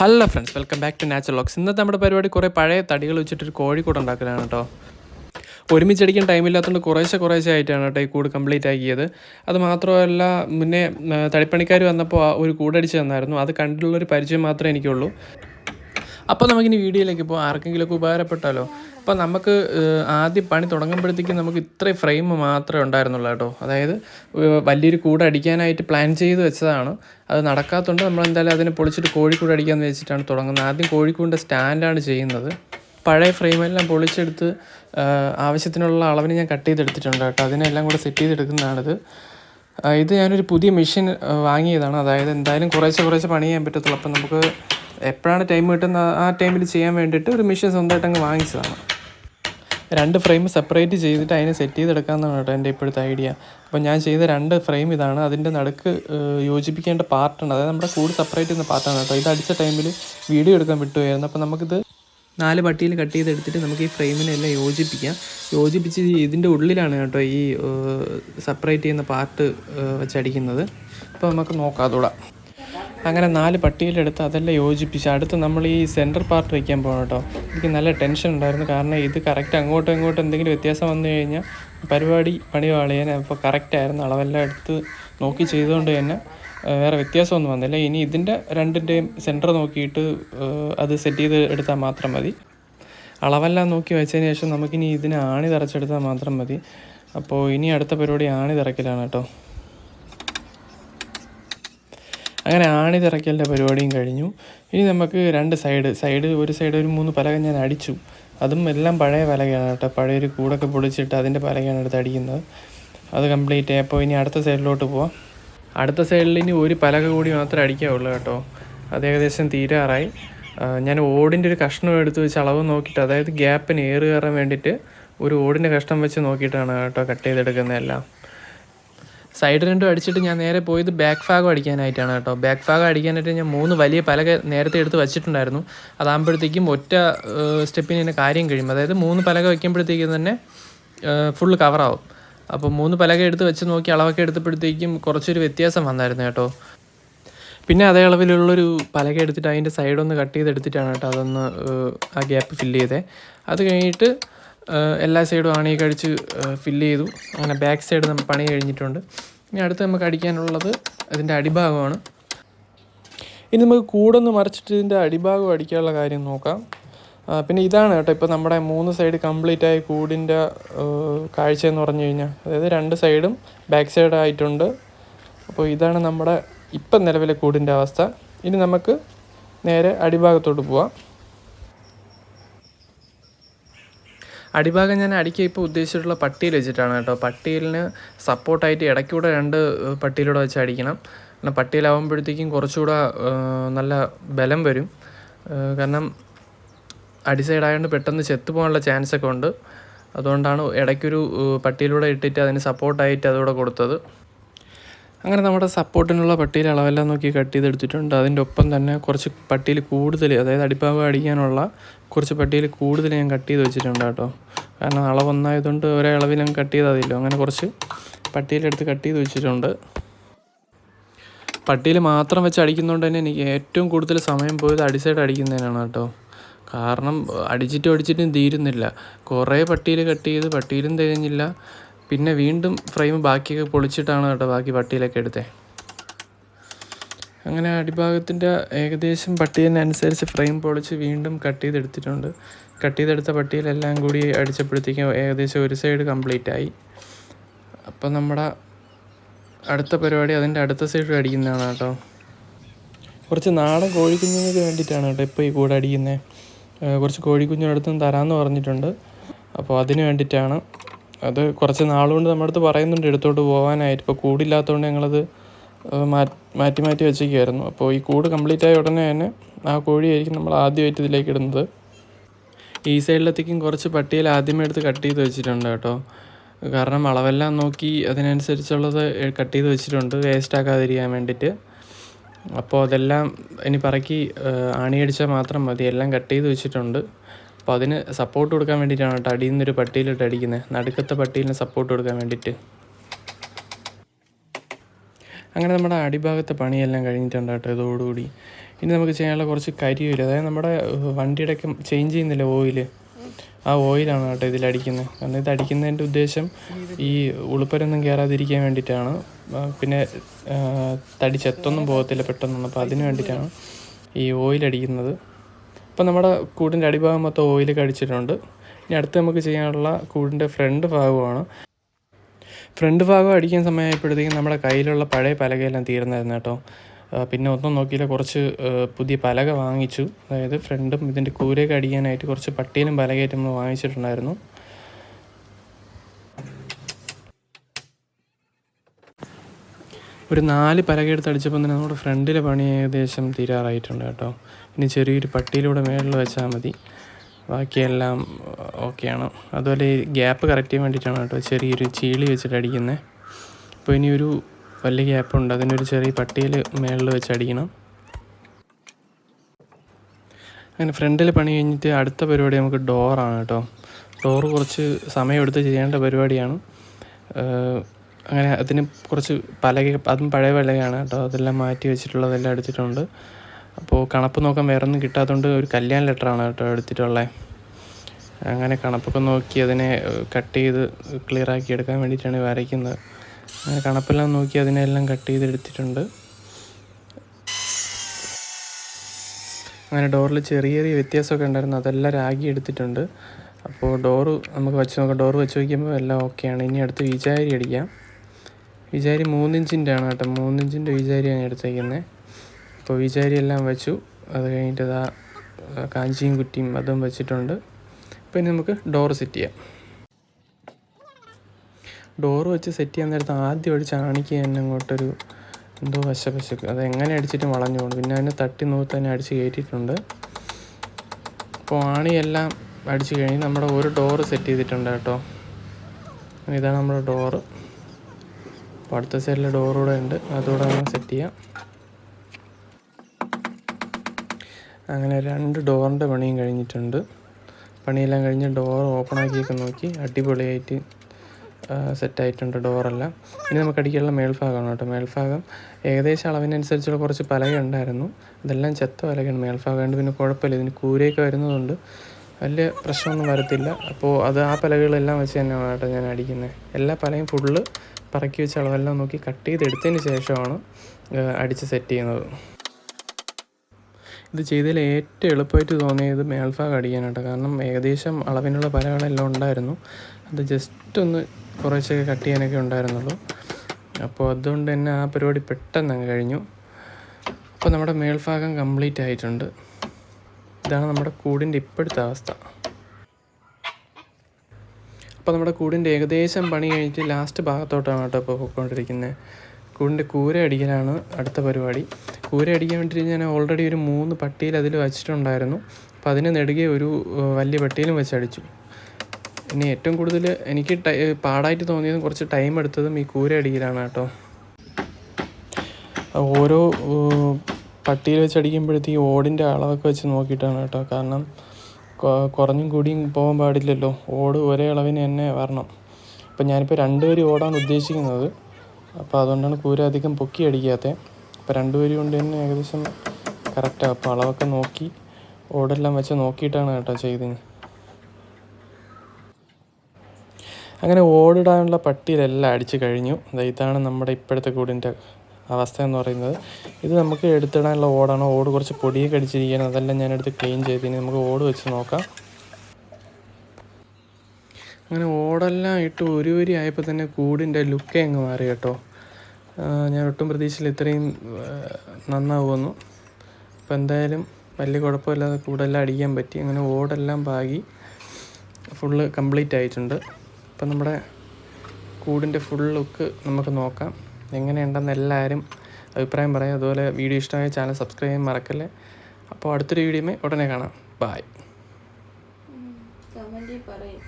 Hello friends welcome back to natural locks ഇന്നത്തെ നമ്മുടെ പരിപാടി കുറേ പഴയ തടികൾ വെച്ചിട്ട് വെച്ചിട്ടൊരു കോഴിക്കൂട് ഉണ്ടാക്കലാണ് കേട്ടോ. ഒരുമിച്ചടിക്കാൻ ടൈമില്ലാത്തതുകൊണ്ട് കുറേശ്ശെ കുറേശ്ശെ ആയിട്ടാണ് കേട്ടോ ഈ കൂട് കംപ്ലീറ്റ് ആക്കിയത്. അത് മാത്രമല്ല മുന്നേ തടിപ്പണിക്കാർ വന്നപ്പോൾ ഒരു കൂടടിച്ച് തന്നായിരുന്നു. അത് കണ്ടിട്ടുള്ളൊരു പരിചയം മാത്രമേ എനിക്കുള്ളൂ. അപ്പോൾ നമുക്കിനി വീഡിയോയിലേക്ക് ഇപ്പോൾ ആർക്കെങ്കിലുമൊക്കെ ഉപകാരപ്പെട്ടാലോ? അപ്പോൾ നമുക്ക് ആദ്യം പണി തുടങ്ങുമ്പോഴത്തേക്കും നമുക്ക് ഇത്രയും ഫ്രെയിം മാത്രമേ ഉണ്ടായിരുന്നുള്ളൂ കേട്ടോ. അതായത് വലിയൊരു കൂട് അടിക്കാനായിട്ട് പ്ലാൻ ചെയ്ത് വെച്ചതാണ്. അത് നടക്കാത്തതുകൊണ്ട് നമ്മൾ എന്തായാലും അതിനെ പൊളിച്ചിട്ട് കോഴിക്കൂട് അടിക്കാമെന്ന് വെച്ചിട്ടാണ് തുടങ്ങുന്നത്. ആദ്യം കോഴിക്കൂടിന്റെ സ്റ്റാൻഡാണ് ചെയ്യുന്നത്. പഴയ ഫ്രെയിമെല്ലാം പൊളിച്ചെടുത്ത് ആവശ്യത്തിനുള്ള അളവിന് ഞാൻ കട്ട് ചെയ്തെടുത്തിട്ടുണ്ട് കേട്ടോ. അതിനെല്ലാം കൂടെ സെറ്റ് ചെയ്തെടുക്കുന്നതാണിത്. ഇത് ഞാനൊരു പുതിയ മെഷീൻ വാങ്ങിയതാണ്. അതായത് എന്തായാലും കുറേശ്ശെ കുറേശ്ശെ പണി ചെയ്യാൻ പറ്റത്തുള്ളൂ. അപ്പം നമുക്ക് എപ്പോഴാണ് ടൈം കിട്ടുന്ന ആ ടൈമിൽ ചെയ്യാൻ വേണ്ടിയിട്ട് ഒരു മെഷീൻ സ്വന്തമായിട്ട് അങ്ങ് വാങ്ങിച്ചതാണ്. രണ്ട് ഫ്രെയിം സെപ്പറേറ്റ് ചെയ്തിട്ട് അതിനെ സെറ്റ് ചെയ്തെടുക്കാമെന്നാണ് കേട്ടോ എന്റെ ഇപ്പോഴത്തെ ഐഡിയ അപ്പോൾ ഞാൻ ചെയ്ത രണ്ട് ഫ്രെയിം ഇതാണ്. അതിന്റെ നടുക്ക് യോജിപ്പിക്കേണ്ട പാർട്ടാണ് അതായത് നമ്മുടെ കൂട് സെപ്പറേറ്റ് ചെയ്യുന്ന പാർട്ടാണ് കേട്ടോ. ഇത് അടിച്ച ടൈമിൽ വീഡിയോ എടുക്കാൻ വിട്ടുപോയായിരുന്നു. അപ്പോൾ നമുക്കിത് നാല് പട്ടിയിൽ കട്ട് ചെയ്തെടുത്തിട്ട് നമുക്ക് ഈ ഫ്രെയിമിനെല്ലാം യോജിപ്പിക്കാം. യോജിപ്പിച്ച് ഇതിന്റെ ഉള്ളിലാണ് കേട്ടോ ഈ സെപ്പറേറ്റ് ചെയ്യുന്ന പാർട്ട് വെച്ചടിക്കുന്നത്. അപ്പോൾ നമുക്ക് നോക്കാം അതൂടെ. അങ്ങനെ നാല് പട്ടിയിലെടുത്ത് അതെല്ലാം യോജിപ്പിച്ച് അടുത്ത് നമ്മൾ ഈ സെന്റർ പാർട്ട് വയ്ക്കാൻ പോകണം കേട്ടോ. എനിക്ക് നല്ല ടെൻഷൻ ഉണ്ടായിരുന്നു. കാരണം ഇത് കറക്റ്റ് അങ്ങോട്ടും ഇങ്ങോട്ടും എന്തെങ്കിലും വ്യത്യാസം വന്നു കഴിഞ്ഞാൽ പരിപാടി പണി വാളിയാൻ അപ്പോൾ കറക്റ്റായിരുന്നു അളവെല്ലാം എടുത്ത് നോക്കി ചെയ്തുകൊണ്ട് തന്നെ വേറെ വ്യത്യാസമൊന്നും വന്നില്ല. ഇനി ഇതിന്റെ രണ്ടിന്റെയും സെന്റർ നോക്കിയിട്ട് അത് സെറ്റ് ചെയ്ത് എടുത്താൽ മാത്രം മതി. അളവെല്ലാം നോക്കി വെച്ചതിന് ശേഷം നമുക്കിനി ഇതിന് ആണി തറച്ചെടുത്താൽ മാത്രം മതി. അപ്പോൾ ഇനി അടുത്ത പരിപാടി ആണി തിറക്കലാണ് കേട്ടോ. അങ്ങനെ ആണി തിറയ്ക്കലിന്റെ പരിപാടിയും കഴിഞ്ഞു. ഇനി നമുക്ക് രണ്ട് സൈഡ് സൈഡ് ഒരു സൈഡ് ഒരു മൂന്ന് പലക ഞാൻ അടിച്ചു. അതും എല്ലാം പഴയ പലകയാണ് കേട്ടോ. പഴയൊരു കൂടൊക്കെ പൊളിച്ചിട്ട് അതിന്റെ പലകയാണ് എടുത്ത് അടിക്കുന്നത്. അത് കംപ്ലീറ്റ്. ആയപ്പോൾ ഇനി അടുത്ത സൈഡിലോട്ട് പോവാം. അടുത്ത സൈഡിൽ ഇനി ഒരു പലക കൂടി മാത്രമേ അടിക്കാവുള്ളൂ കേട്ടോ. അത് ഏകദേശം തീരാറായി. ഞാൻ ഓടിന്റെ ഒരു കഷ്ണം എടുത്ത് വെച്ച് അളവ് നോക്കിയിട്ട് അതായത് ഗ്യാപ്പിന് ഏറ് കയറാൻ വേണ്ടിയിട്ട് ഒരു ഓടിന്റെ കഷ്ണം വെച്ച് നോക്കിയിട്ടാണ് കേട്ടോ കട്ട് ചെയ്തെടുക്കുന്നതെല്ലാം. സൈഡ് രണ്ടും അടിച്ചിട്ട് ഞാൻ നേരെ പോയത് ബാക്ക് ഭാഗം അടിക്കാനായിട്ടാണ് കേട്ടോ. ബാക്ക് ഭാഗം അടിക്കാനായിട്ട് ഞാൻ മൂന്ന് വലിയ പലക നേരത്തെ എടുത്ത് വെച്ചിട്ടുണ്ടായിരുന്നു. അതാകുമ്പോഴത്തേക്കും ഒറ്റ സ്റ്റെപ്പിന് തന്നെ കാര്യം കഴിയും. അതായത് മൂന്ന് പലക വയ്ക്കുമ്പോഴത്തേക്കും തന്നെ ഫുള്ള് കവറാവും അപ്പോൾ മൂന്ന് പലക എടുത്ത് വെച്ച് നോക്കി അളവൊക്കെ എടുത്തപ്പോഴത്തേക്കും കുറച്ചൊരു വ്യത്യാസം വന്നായിരുന്നു കേട്ടോ. പിന്നെ അതേ അളവിലുള്ളൊരു പലക എടുത്തിട്ട് അതിന്റെ സൈഡൊന്ന് കട്ട് ചെയ്തെടുത്തിട്ടാണ് കേട്ടോ അതൊന്ന് ആ ഗ്യാപ്പ് ഫില്ല് ചെയ്തേ. അത് കഴിഞ്ഞിട്ട് എല്ലാ സൈഡും ആണി കഴിച്ച് ഫില്ല് ചെയ്തു. അങ്ങനെ ബാക്ക് സൈഡ് നമ്മൾ പണി കഴിഞ്ഞിട്ടുണ്ട്. ഇനി അടുത്ത് നമുക്ക് അടിക്കാനുള്ളത് അതിന്റെ അടിഭാഗമാണ്. ഇനി നമുക്ക് കൂടൊന്ന് മറിച്ചിട്ട് ഇതിന്റെ അടിഭാഗം അടിക്കാനുള്ള കാര്യം നോക്കാം. പിന്നെ ഇതാണ് കേട്ടോ ഇപ്പോൾ നമ്മുടെ മൂന്ന് സൈഡ് കംപ്ലീറ്റ് ആയി കൂടിന്റെ കാഴ്ച എന്ന് പറഞ്ഞു കഴിഞ്ഞാൽ. അതായത് രണ്ട് സൈഡും ബാക്ക് സൈഡ് ആയിട്ടുണ്ട്. അപ്പോൾ ഇതാണ് നമ്മുടെ ഇപ്പം നിലവിലെ കൂടിന്റെ അവസ്ഥ. ഇനി നമുക്ക് നേരെ അടിഭാഗത്തോട്ട് പോവാം. അടിഭാഗം ഞാൻ അടിക്കുക ഇപ്പോൾ ഉദ്ദേശിച്ചിട്ടുള്ള പട്ടിയിൽ വെച്ചിട്ടാണ് കേട്ടോ. പട്ടിയലിന് സപ്പോർട്ടായിട്ട് ഇടയ്ക്കൂടെ രണ്ട് പട്ടിയിലൂടെ വെച്ച് അടിക്കണം. കാരണം പട്ടിയിലാവുമ്പോഴത്തേക്കും കുറച്ചുകൂടെ നല്ല ബലം വരും. കാരണം അടി സൈഡായതുകൊണ്ട് പെട്ടെന്ന് ചെത്തു പോകാനുള്ള ചാൻസ് ഒക്കെ ഉണ്ട്. അതുകൊണ്ടാണ് ഇടയ്ക്കൊരു പട്ടിയിലൂടെ ഇട്ടിട്ട് അതിന് സപ്പോർട്ടായിട്ട് അതുകൂടെ കൊടുത്തത്. അങ്ങനെ നമ്മുടെ സപ്പോർട്ടിനുള്ള പട്ടിയിൽ അളവെല്ലാം നോക്കി കട്ട് ചെയ്തെടുത്തിട്ടുണ്ട്. അതിന്റെ ഒപ്പം തന്നെ കുറച്ച് പട്ടിയിൽ കൂടുതൽ അതായത് അടിപ്പാവ് അടിക്കാനുള്ള കുറച്ച് പട്ടിയിൽ കൂടുതൽ ഞാൻ കട്ട് ചെയ്ത് വെച്ചിട്ടുണ്ട് കേട്ടോ. കാരണം അളവൊന്നായതുകൊണ്ട് ഒരേ അളവിൽ ഞാൻ കട്ട് ചെയ്താതില്ലോ അങ്ങനെ കുറച്ച് പട്ടിയിലെടുത്ത് കട്ട് ചെയ്ത് വെച്ചിട്ടുണ്ട്. പട്ടിയിൽ മാത്രം വെച്ച് അടിക്കുന്നതുകൊണ്ട് തന്നെ എനിക്ക് ഏറ്റവും കൂടുതൽ സമയം പോയത് അടിസൈഡ് അടിക്കുന്നതിനാണ് കേട്ടോ. കാരണം അടിച്ചിട്ടും അടിച്ചിട്ടും തീരുന്നില്ല. കുറേ പട്ടിയിൽ കട്ട് ചെയ്ത് പട്ടിയിലും തികഞ്ഞില്ല. പിന്നെ വീണ്ടും ഫ്രെയിം ബാക്കിയൊക്കെ പൊളിച്ചിട്ടാണ് കേട്ടോ ബാക്കി പട്ടിയിലൊക്കെ എടുത്തത് അങ്ങനെ അടിഭാഗത്തിന്റെ ഏകദേശം പട്ടിയതിനനുസരിച്ച് ഫ്രെയിം പൊളിച്ച് വീണ്ടും കട്ട് ചെയ്തെടുത്തിട്ടുണ്ട്. കട്ട് ചെയ്തെടുത്ത പട്ടിയിലെല്ലാം കൂടി അടിച്ചപ്പോഴത്തേക്കും ഏകദേശം ഒരു സൈഡ് കംപ്ലീറ്റ് ആയി. അപ്പം നമ്മുടെ അടുത്ത പരിപാടി അതിന്റെ അടുത്ത സൈഡ് അടിക്കുന്നതാണ് കേട്ടോ. കുറച്ച് നാടൻ കോഴിക്കുഞ്ഞുങ്ങൾക്ക് വേണ്ടിയിട്ടാണ് കേട്ടോ ഇപ്പോൾ ഈ കൂടെ അടിക്കുന്നത് കുറച്ച് കോഴിക്കുഞ്ഞിനടുത്തും തരാമെന്ന് പറഞ്ഞിട്ടുണ്ട്. അപ്പോൾ അതിന് വേണ്ടിയിട്ടാണ് അത് കുറച്ച് നാളുകൊണ്ട് നമ്മുടെ അടുത്ത് പറയുന്നുണ്ട് എടുത്തോട്ട് പോകാനായിട്ട് ഇപ്പോൾ കൂടില്ലാത്തതുകൊണ്ട് ഞങ്ങളത് മാറ്റി മാറ്റി മാറ്റി വെച്ചേക്കുമായിരുന്നു അപ്പോൾ ഈ കൂട് കംപ്ലീറ്റ് ആയ ഉടനെ തന്നെ ആ കോഴിയായിരിക്കും നമ്മൾ ആദ്യമായിട്ട് ഇതിലേക്ക് ഇടുന്നത്. ഈ സൈഡിലത്തേക്കും കുറച്ച് പട്ടിയിൽ ആദ്യമേ എടുത്ത് കട്ട് ചെയ്ത് വെച്ചിട്ടുണ്ട് കേട്ടോ. കാരണം അളവെല്ലാം നോക്കി അതിനനുസരിച്ചുള്ളത് കട്ട് ചെയ്ത് വെച്ചിട്ടുണ്ട്. വേസ്റ്റ് ആക്കാതിരിക്കാൻ വേണ്ടിയിട്ട്. അപ്പോൾ അതെല്ലാം ഇനി പറക്കി അണിയടിച്ചാൽ മാത്രം മതി. എല്ലാം കട്ട് ചെയ്ത് വെച്ചിട്ടുണ്ട്. അപ്പോൾ അതിന് സപ്പോർട്ട് കൊടുക്കാൻ വേണ്ടിയിട്ടാണ് കേട്ടോ അടിയിൽ നിന്നൊരു പട്ടിയിലിട്ട് അടിക്കുന്നത് നടുക്കത്തെ പട്ടിയിലിന് സപ്പോർട്ട് കൊടുക്കാൻ വേണ്ടിയിട്ട് അങ്ങനെ നമ്മുടെ അടിഭാഗത്തെ പണിയെല്ലാം കഴിഞ്ഞിട്ടുണ്ട് കേട്ടോ ഇതോടുകൂടി. ഇനി നമുക്ക് ചെയ്യാനുള്ള കുറച്ച് കരിയില്ല അതായത് നമ്മുടെ ഏഹ്, വണ്ടിയുടെ ഒക്കെ ചേഞ്ച് ചെയ്യുന്നില്ല ഓയിൽ ആ ഓയിലാണ് കേട്ടോ ഇതിലടിക്കുന്നത് കാരണം ഇത് ഉദ്ദേശം ഈ ഉളുപ്പരൊന്നും കയറാതിരിക്കാൻ വേണ്ടിയിട്ടാണ്. പിന്നെ തടി ചെത്തൊന്നും പോകത്തില്ല പെട്ടെന്നൊന്നും. അപ്പോൾ അതിന് വേണ്ടിയിട്ടാണ് ഈ ഓയിൽ അടിക്കുന്നത് അപ്പോൾ നമ്മുടെ കൂടിന്റെ അടിഭാഗം മൊത്തം ഓയിൽ കടിച്ചിട്ടുണ്ട്. ഇനി അടുത്ത് നമുക്ക് ചെയ്യാനുള്ള കൂടിന്റെ ഫ്രണ്ട് ഭാഗമാണ് ഫ്രണ്ട് ഭാഗം അടിക്കാൻ സമയമായപ്പോഴത്തേക്കും നമ്മുടെ കയ്യിലുള്ള പഴയ പലകയെല്ലാം തീർന്നായിരുന്നു കേട്ടോ. പിന്നെ ഒന്നും നോക്കിയില്ല കുറച്ച് പുതിയ പലക വാങ്ങിച്ചു. അതായത് ഫ്രണ്ടും ഇതിന്റെ കൂരയൊക്കെ അടിക്കാനായിട്ട് കുറച്ച് പട്ടിയിലും പലകയായിട്ട് നമ്മൾ വാങ്ങിച്ചിട്ടുണ്ടായിരുന്നു. ഒരു നാല് പലകയെടുത്ത് അടിച്ചപ്പോൾ തന്നെ നമ്മുടെ ഫ്രണ്ടിലെ പണി ഏകദേശം തീരാറായിട്ടുണ്ട് കേട്ടോ. ഇനി ചെറിയൊരു പട്ടിയിലൂടെ മേളിൽ വെച്ചാൽ മതി. ബാക്കിയെല്ലാം ഓക്കെയാണ്. അതുപോലെ ഗ്യാപ്പ് കറക്റ്റ് ചെയ്യാൻ വേണ്ടിയിട്ടാണ് കേട്ടോ ചെറിയൊരു ചീളി വെച്ചിട്ട് അടിക്കുന്നത് അപ്പോൾ ഇനിയൊരു വലിയ ഗ്യാപ്പുണ്ട് അതിനൊരു ചെറിയ പട്ടിയിൽ മേളിൽ വെച്ച് അടിക്കണം. അങ്ങനെ ഫ്രണ്ടിൽ പണി കഴിഞ്ഞിട്ട് അടുത്ത പരിപാടി നമുക്ക് ഡോറാണ് കേട്ടോ. ഡോറ് കുറച്ച് സമയമെടുത്ത് ചെയ്യേണ്ട പരിപാടിയാണ്. അങ്ങനെ അതിന് കുറച്ച് പലക അതും പഴയ പലകയാണ് കേട്ടോ. അതെല്ലാം മാറ്റി വെച്ചിട്ടുള്ളതെല്ലാം എടുത്തിട്ടുണ്ട്. അപ്പോൾ കണപ്പ് നോക്കാൻ വേറെ ഒന്നും കിട്ടാത്തതുകൊണ്ട് ഒരു കല്യാൺ ലെറ്ററാണ് കേട്ടോ എടുത്തിട്ടുള്ളത് അങ്ങനെ കണപ്പൊക്കെ നോക്കി അതിനെ കട്ട് ചെയ്ത് ക്ലിയർ ആക്കി എടുക്കാൻ വേണ്ടിയിട്ടാണ് വരയ്ക്കുന്നത് അങ്ങനെ കണപ്പെല്ലാം നോക്കി അതിനെല്ലാം കട്ട് ചെയ്ത് എടുത്തിട്ടുണ്ട്. അങ്ങനെ ഡോറിൽ ചെറിയ ചെറിയ വ്യത്യാസമൊക്കെ ഉണ്ടായിരുന്നു. അതെല്ലാം രാഗി എടുത്തിട്ടുണ്ട്. അപ്പോൾ ഡോറ് നമുക്ക് വെച്ച് നോക്കാം. ഡോറ് വെച്ച് നോക്കിയപ്പോൾ എല്ലാം ഓക്കെയാണ് ഇനി അടുത്ത് വിചാരി അടിക്കാം. വിചാരി മൂന്നിഞ്ചിന്റെ ആണ് കേട്ടോ മൂന്നിഞ്ചിന്റെ വിചാരിയാണ് എടുത്തേക്കുന്നത്. അപ്പോൾ വിചാരി എല്ലാം വെച്ചു. അത് കഴിഞ്ഞിട്ട് ഇതാ കാഞ്ചിയും കുറ്റിയും അതും വെച്ചിട്ടുണ്ട്. അപ്പോൾ ഇനി നമുക്ക് ഡോർ സെറ്റ് ചെയ്യാം. ഡോർ വെച്ച് സെറ്റ് ചെയ്യാൻ നേരത്ത് ആദ്യം ഒരു ചാണിക്ക് തന്നെ അങ്ങോട്ടൊരു എന്തോ വശവശക്ക് അത് എങ്ങനെ അടിച്ചിട്ടും വളഞ്ഞു പോകും പിന്നെ അതിനെ തട്ടി നോക്കി തന്നെ അടിച്ച് കയറ്റിയിട്ടുണ്ട്. അപ്പോൾ ആണിയെല്ലാം അടിച്ച് കഴിഞ്ഞ് നമ്മുടെ ഒരു ഡോറ് സെറ്റ് ചെയ്തിട്ടുണ്ട് കേട്ടോ. ഇതാണ് നമ്മുടെ ഡോറ്. അപ്പോൾ അടുത്ത സൈഡിലെ ഡോറൂടെ ഉണ്ട്. അതുകൂടെ നമുക്ക് സെറ്റ് ചെയ്യാം. അങ്ങനെ രണ്ട് ഡോറിന്റെ പണിയും കഴിഞ്ഞിട്ടുണ്ട്. പണിയെല്ലാം കഴിഞ്ഞ് ഡോർ ഓപ്പൺ ആക്കിയൊക്കെ നോക്കി അടിപൊളിയായിട്ട് സെറ്റായിട്ടുണ്ട് ഡോറെല്ലാം ഇനി നമുക്ക് അടിക്കാനുള്ള മേൽഭാഗമാണ് കേട്ടോ. മേൽഭാഗം ഏകദേശം അളവിനനുസരിച്ചുള്ള കുറച്ച് പലക ഉണ്ടായിരുന്നു. അതെല്ലാം ചെത്ത പലകയാണ് മേൽഭാഗം. പിന്നെ കുഴപ്പമില്ല. ഇതിന് കൂരയൊക്കെ വരുന്നതുകൊണ്ട് വലിയ പ്രശ്നമൊന്നും വരത്തില്ല. അപ്പോൾ അത് ആ പലകകളെല്ലാം വെച്ച് തന്നെയാണ് കേട്ടോ ഞാൻ അടിക്കുന്നത് എല്ലാ പലയും ഫുള്ള് പറക്കി വെച്ച അളവെല്ലാം നോക്കി കട്ട് ചെയ്തെടുത്തതിന് ശേഷമാണ് അടിച്ച് സെറ്റ് ചെയ്യുന്നത്. ഇത് ചെയ്തതിൽ ഏറ്റവും എളുപ്പമായിട്ട് തോന്നിയത് മേൽഭാഗം അടിക്കാനായിട്ട് കാരണം ഏകദേശം അളവിനുള്ള പലകളെല്ലാം ഉണ്ടായിരുന്നു. അത് ജസ്റ്റ് ഒന്ന് കുറേശ്ശൊക്കെ കട്ട് ചെയ്യാനൊക്കെ ഉണ്ടായിരുന്നുള്ളൂ. അപ്പോൾ അതുകൊണ്ട് തന്നെ ആ പരിപാടി പെട്ടെന്ന് അങ്ങ് കഴിഞ്ഞു. അപ്പോൾ നമ്മുടെ മേൽഭാഗം കംപ്ലീറ്റ് ആയിട്ടുണ്ട്. ഇതാണ് നമ്മുടെ കൂടിന്റെ ഇപ്പോഴത്തെ അവസ്ഥ. അപ്പോൾ നമ്മുടെ കൂടിന്റെ ഏകദേശം പണി കഴിഞ്ഞിട്ട് ലാസ്റ്റ് ഭാഗത്തോട്ടാണ് കേട്ടോ ഇപ്പോൾ പോയിക്കൊണ്ടിരിക്കുന്നത്. കൂടിന്റെ കൂര അടിക്കലാണ് അടുത്ത പരിപാടി. കൂര അടിക്കാൻ വേണ്ടിയിട്ട് ഞാൻ ഓൾറെഡി ഒരു മൂന്ന് പട്ടിയിൽ അതിൽ വച്ചിട്ടുണ്ടായിരുന്നു. അപ്പോൾ അതിന് നെടുകെ ഒരു വലിയ പട്ടിയിലും വെച്ചടിച്ചു ഇനി ഏറ്റവും കൂടുതൽ എനിക്ക് പാടായിട്ട് തോന്നിയതും കുറച്ച് ടൈം എടുത്തതും ഈ കൂര അടിക്കലാണ് കേട്ടോ. ഓരോ പട്ടിയിൽ വെച്ച് അടിക്കുമ്പോഴത്തേക്ക് ഓടിന്റെ അളവൊക്കെ വെച്ച് നോക്കിയിട്ടാണ് കേട്ടോ. കാരണം കുറഞ്ഞും കൂടിയും പോകാൻ പാടില്ലല്ലോ. ഓട് ഒരേ അളവിന് തന്നെ വരണം. അപ്പം ഞാനിപ്പോൾ രണ്ടുപേരും ഓടാൻ ഉദ്ദേശിക്കുന്നത്. അപ്പോൾ അതുകൊണ്ടാണ് കൂര അധികം പൊക്കി അടിക്കാത്തത് അപ്പോൾ രണ്ടുപേരും കൊണ്ട് തന്നെ ഏകദേശം കറക്റ്റാണ് അപ്പോൾ അളവൊക്കെ നോക്കി ഓടെല്ലാം വെച്ച് നോക്കിയിട്ടാണ് കേട്ടോ ചെയ്തത്. അങ്ങനെ ഓടിടാനുള്ള പട്ടിയിലെല്ലാം അടിച്ചു കഴിഞ്ഞു. ഇതാണ് നമ്മുടെ ഇപ്പോഴത്തെ കൂടിന്റെ അവസ്ഥ എന്ന് പറയുന്നത്. ഇത് നമുക്ക് എടുത്തിടാനുള്ള ഓടാണ്. ഓട് കുറച്ച് പൊടിയൊക്കെ അടിച്ചിരിക്കുകയാണ്. അതെല്ലാം ഞാനെടുത്ത് ക്ലീൻ ചെയ്ത് ഇനി നമുക്ക് ഓട് വെച്ച് നോക്കാം. അങ്ങനെ ഓടെല്ലാം ഇട്ട് ഒരു വരി ആയപ്പോൾ തന്നെ കൂടിന്റെ ലുക്കേ അങ്ങ് മാറി കേട്ടോ. ഞാൻ ഒട്ടും പ്രതീക്ഷയിൽ ഇത്രയും നന്നാവുമെന്നു. അപ്പോൾ എന്തായാലും വലിയ കുഴപ്പമില്ലാതെ കൂടെല്ലാം അടിക്കാൻ പറ്റി. അങ്ങനെ ഓടെല്ലാം പാകി ഫുള്ള് കംപ്ലീറ്റ് ആയിട്ടുണ്ട്. അപ്പം നമ്മുടെ കൂടിന്റെ ഫുൾ ലുക്ക് നമുക്ക് നോക്കാം. എങ്ങനെയുണ്ടെന്ന് എല്ലാവരും അഭിപ്രായം പറയും. അതുപോലെ വീഡിയോ ഇഷ്ടമായ ചാനൽ സബ്സ്ക്രൈബ് ചെയ്യാൻ മറക്കല്ലേ. അപ്പോൾ അടുത്തൊരു വീഡിയോമേ ഉടനെ കാണാം. ബായ് പറയും